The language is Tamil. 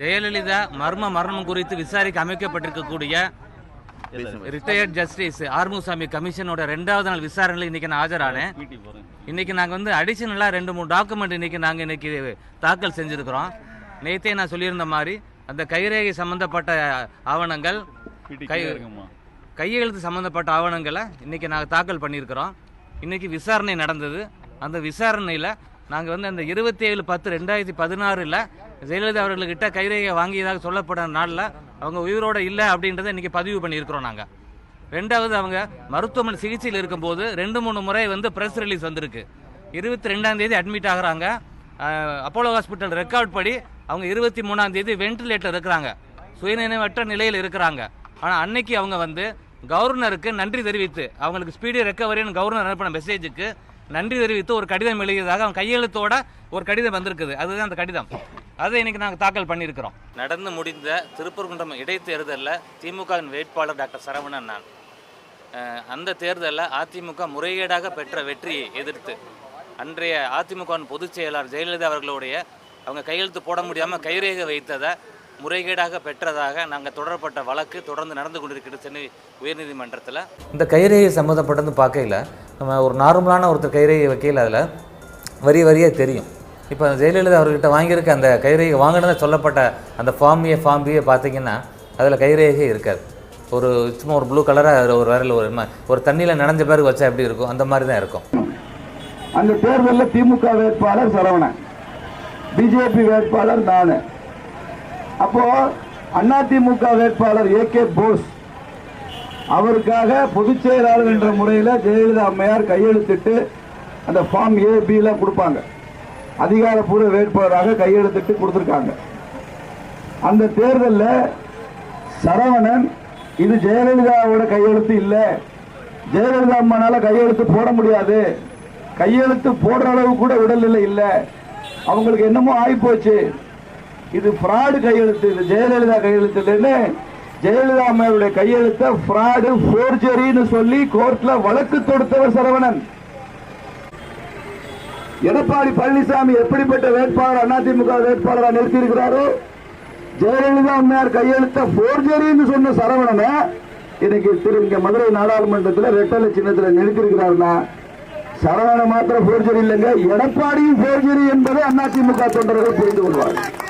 ஜெயலலிதா மர்ம மரணம் குறித்து விசாரிக்க அமைக்கப்பட்டிருக்கக்கூடிய ரிட்டையர்ட் ஜஸ்டிஸ் ஆறுமுகசாமி கமிஷனோட ரெண்டாவது நாள் விசாரணையில் இன்னைக்கு நான் ஆஜரானேன். இன்னைக்கு நாங்கள் வந்து அடிஷனலாக ரெண்டு மூணு டாக்குமெண்ட் இன்னைக்கு நாங்கள் இன்னைக்கு தாக்கல் செஞ்சுருக்கிறோம். நேத்தே நான் சொல்லியிருந்த மாதிரி அந்த கைரேகை சம்பந்தப்பட்ட ஆவணங்கள் கை கையெழுத்து சம்பந்தப்பட்ட ஆவணங்களை இன்னைக்கு நாங்கள் தாக்கல் பண்ணியிருக்கிறோம். இன்னைக்கு விசாரணை நடந்தது. அந்த விசாரணையில் நாங்கள் வந்து அந்த இருபத்தி ஏழு பத்து ரெண்டாயிரத்தி பதினாறில் ஜெயலலிதா அவர்கள்கிட்ட கைரேகை வாங்கியதாக சொல்லப்பட்ட நாளில் அவங்க உயிரோட இல்லை அப்படின்றத இன்றைக்கி பதிவு பண்ணியிருக்கிறோம் நாங்கள் ரெண்டாவது அவங்க மருத்துவமனை சிகிச்சையில் இருக்கும்போது ரெண்டு மூணு முறை வந்து ப்ரெஸ் ரிலீஸ் வந்திருக்கு. இருபத்தி ரெண்டாம் தேதி அட்மிட் ஆகுறாங்க. அப்போலோ ஹாஸ்பிட்டல் ரெக்கார்ட் படி அவங்க இருபத்தி மூணாம் தேதி வென்டிலேட்டர் இருக்கிறாங்க. சுயநினைவற்ற நிலையில் இருக்கிறாங்க. ஆனால் அன்னைக்கு அவங்க வந்து கவர்னருக்கு நன்றி தெரிவித்து அவங்களுக்கு ஸ்பீடி ரெக்கவரின்னு கவர்னர் அனுப்பின மெசேஜுக்கு நன்றி தெரிவித்து ஒரு கடிதம் எழுதியதாக அவன் கையெழுத்தோட ஒரு கடிதம் வந்திருக்குது. அதுதான் அந்த கடிதம். அதை இன்னைக்கு நாங்கள் தாக்கல் பண்ணியிருக்கிறோம். நடந்து முடிந்த திருப்பரங்குன்றம் இடைத்தேர்தலில் திமுகவின் வேட்பாளர் டாக்டர் சரவணன் நான் அந்த தேர்தலில் அதிமுக முறைகேடாக பெற்ற வெற்றியை எதிர்த்து அன்றைய அதிமுகவின் பொதுச் செயலாளர் ஜெயலலிதா அவர்களுடைய அவங்க கையெழுத்து போட முடியாமல் கைரேகை வைத்ததை முறைகேடாக பெற்றதாக நாங்கள் தொடரப்பட்ட வழக்கு தொடர்ந்து நடந்து கொண்டிருக்கிறது சென்னை உயர்நீதிமன்றத்தில். இந்த கைரேகை சம்மந்தப்பட்டது பார்க்கையில் நம்ம ஒரு நார்மலான ஒருத்தர் கைரேகை வைக்கையில் அதில் வரி வரியாக தெரியும். இப்போ ஜெயலலிதா அவர்கிட்ட வாங்கியிருக்க அந்த கைரேகை வாங்கினதாக சொல்லப்பட்ட அந்த ஃபார்ம் ஏ ஃபார்ம் பிஏ பார்த்தீங்கன்னா அதில் கைரேகை இருக்காது. ஒரு சும்மா ஒரு ப்ளூ கலராக ஒரு விரல் ஒரு ஒரு தண்ணியில் நனைஞ்ச பிறகு வச்சா எப்படி இருக்கும்? அந்த மாதிரி தான் இருக்கும். அந்த தேர்தலில் திமுக வேட்பாளர் சரவணன் பிஜேபி வேட்பாளர் நான். அப்போ அதிமுக வேட்பாளர் ஏ கே போஸ் அவருக்காக பொதுச் செயலாளர் என்ற முறையில் ஜெயலலிதா அம்மையார் கையெழுத்திட்டு அந்த ஃபார்ம் ஏ பில கொடுப்பாங்க. அதிகாரப்பூர்வ வேட்பாளராக கையெழுத்திட்டு கொடுத்துருக்காங்க. அந்த தேர்தலில் சரவணன் இது ஜெயலலிதாவோட கையெழுத்து இல்லை. ஜெயலலிதா அம்மானால கையெழுத்து போட முடியாது. கையெழுத்து போடுற அளவு கூட உடல்நிலை இல்லை. அவங்களுக்கு என்னமோ ஆகிப்போச்சு இது ஃப்ராடு கையெழுத்து இது ஜெயலலிதா கையெழுத்து இல்லைன்னு ஜெயலலிதா அம்மாவுடைய கையெழுத்தை ஃப்ராடு ஃபோர்ஜரின்னு சொல்லி கோர்ட்ல வழக்கு தொடுத்தவர் சரவணன். எடப்பாடி பழனிசாமி எப்படிப்பட்ட வேட்பாளர் அதிமுக வேட்பாளராக நிறுத்தியிருக்கிறாரோ ஜெயலலிதா அம்மையார் கையெழுத்த போர்ஜரின்னு சொன்ன சரவணனை இன்னைக்கு திரு இங்க மதுரை நாடாளுமன்றத்தில் ரெட்டலை சின்னத்தில் நிறுத்திருக்கிறாருன்னா சரவண மாத்திரம் போர்ஜரி இல்லைங்க எடப்பாடியும் போர்ஜரி என்பதை அதிமுக தொண்டர்கள் புரிந்து கொள்வார்கள்.